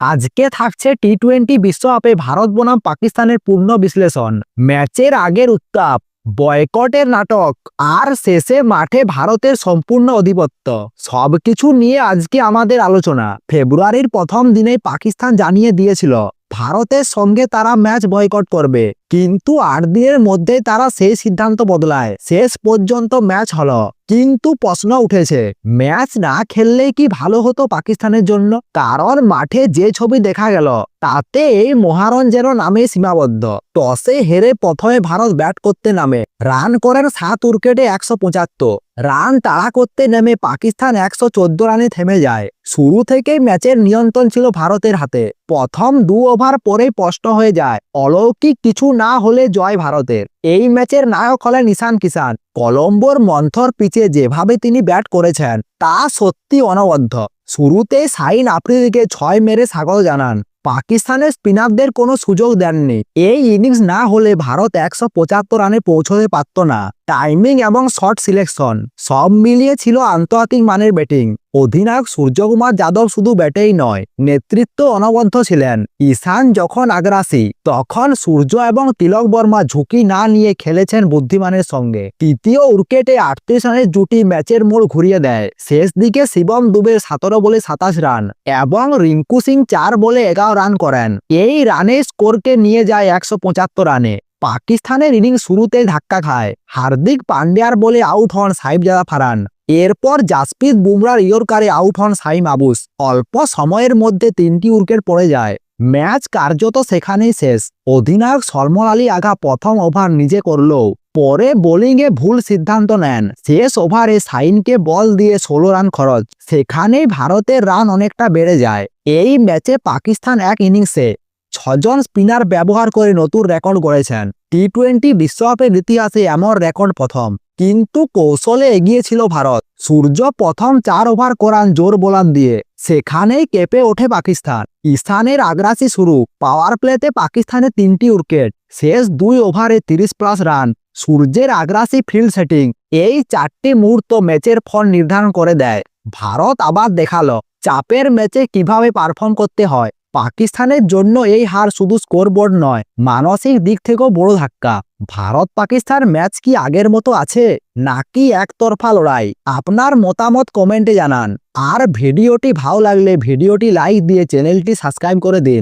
আজকে থাকছে T twenty বিশ্বকাপে ভারত বনাম পাকিস্তানের পূর্ণ বিশ্লেষণ। ম্যাচের আগের উত্তাপ, বয়কটের নাটক, আর শেষে মাঠে ভারতের সম্পূর্ণ আধিপত্য। সবকিছু নিয়ে আজকে আমাদের আলোচনা। ফেব্রুয়ারির প্রথম দিনে পাকিস্তান জানিয়ে দিয়েছিল, ভারতের সঙ্গে তারা ম্যাচ বয়কট করবে। কিন্তু আট দিনের মধ্যে তারা সেই সিদ্ধান্ত বদলায়। শেষ পর্যন্ত ম্যাচ হলো। কিন্তু প্রশ্ন উঠেছে, ম্যাচ না খেললে কি ভালো হতো পাকিস্তানের জন্য? কারণ মাঠে যে ছবি দেখা গেল, তাতে এই মহারণ যেন নামে সীমাবদ্ধ। টসে হেরে প্রথমে ভারত ব্যাট করতে নামে। রান করেন সাত উইকেটে একশো পঁচাত্তর। রান তাড়া করতে নেমে পাকিস্তান একশো চোদ্দ রানে থেমে যায়। শুরু থেকেই ম্যাচের নিয়ন্ত্রণ ছিল ভারতের হাতে। প্রথম দু ওভার পরেই স্পষ্ট হয়ে যায়, অলৌকিক কিছু না হলে জয় ভারতের। এই ম্যাচের নায়ক হলেন ঈশান কিষান কলম্বোর মন্থর পিচে যেভাবে তিনি ব্যাট করেছেন, তা সত্যি অনবদ্য। শুরুতে সাইন আফ্রিদিকে ছয় মেরে স্বাগত জানান। পাকিস্তানের স্পিনারদের কোনো সুযোগ দেননি। এই ইনিংস না হলে ভারত একশো পঁচাত্তর রানে পৌঁছতে পারত না। টাইমিং এবং শট সিলেকশন সব মিলিয়ে ছিল আন্তর্জাতিক মানের ব্যাটিং। অধিনায়ক সূর্যকুমার যাদব শুধু ব্যাটেই নয়, নেতৃত্ব অনবদ্য ছিলেন। ঈশান যখন আগ্রাসী, তখন সূর্য এবং তিলক বর্মা ঝুঁকি না নিয়ে খেলেছেন বুদ্ধিমানের সঙ্গে। তৃতীয় উইকেটে আটত্রিশ রানের জুটি ম্যাচের মোড় ঘুরিয়ে দেয়। শেষ দিকে শিবম দুবে সতেরো বলে সাতাশ রান এবং রিঙ্কু সিং চার বলে এগারো রান করেন। এই রানে স্কোরকে নিয়ে যায় একশো পঁচাত্তর রানে। পাকিস্তানের ইনিংস শুরুতেই ধাক্কা খায়। হার্দিক পান্ডিয়ার বলে আউট হন সাহিবজাদা ফারান। এরপর জাসপ্রীত বুমরার ইয়র্কারে আউট হন সাইম আবুস। অল্প সময়ের মধ্যে তিনটি উইকেট পড়ে যায়। ম্যাচ কার্যত সেখানেই শেষ। অধিনায়ক সলমন আলী আগা প্রথম ওভার নিজে করলেও পরে বোলিংয়ে ভুল সিদ্ধান্ত নেন। শেষ ওভারে সাইনকে বল দিয়ে ষোলো রান খরচ। সেখানেই ভারতের রান অনেকটা বেড়ে যায়। এই ম্যাচে পাকিস্তান এক ইনিংসে ছজন স্পিনার ব্যবহার করে নতুন রেকর্ড গড়েছেন। টি টোয়েন্টি বিশ্বকাপের ইতিহাসে এমন রেকর্ড প্রথম। কিন্তু কৌশলে এগিয়েছিল ভারত। সূর্য প্রথম চার ওভার করান জোর বোলান দিয়ে, সেখানেই কেঁপে ওঠে পাকিস্তান। ইস্তানের আগ্রাসী শুরু পাওয়ার প্লেতে পাকিস্তানের তিনটি উইকেট, শেষ দুই ওভারে তিরিশ প্লাস রান সূর্যের আগ্রাসী ফিল্ড সেটিং এই চারটি মুহূর্ত ম্যাচের ফল নির্ধারণ করে দেয়। ভারত আবার দেখাল, চাপের ম্যাচে কীভাবে পারফর্ম করতে হয়। পাকিস্তানের জন্য এই হার শুধু স্কোরবোর্ড নয়, মানসিক দিক থেকেও বড় ধাক্কা। ভারত পাকিস্তান ম্যাচ কি আগের মতো আছে? নাকি একতরফা লড়াই? আপনার মতামত কমেন্টে জানান। আর ভিডিওটি ভালো লাগলে ভিডিওটি লাইক দিয়ে চ্যানেলটি সাবস্ক্রাইব করে দিন।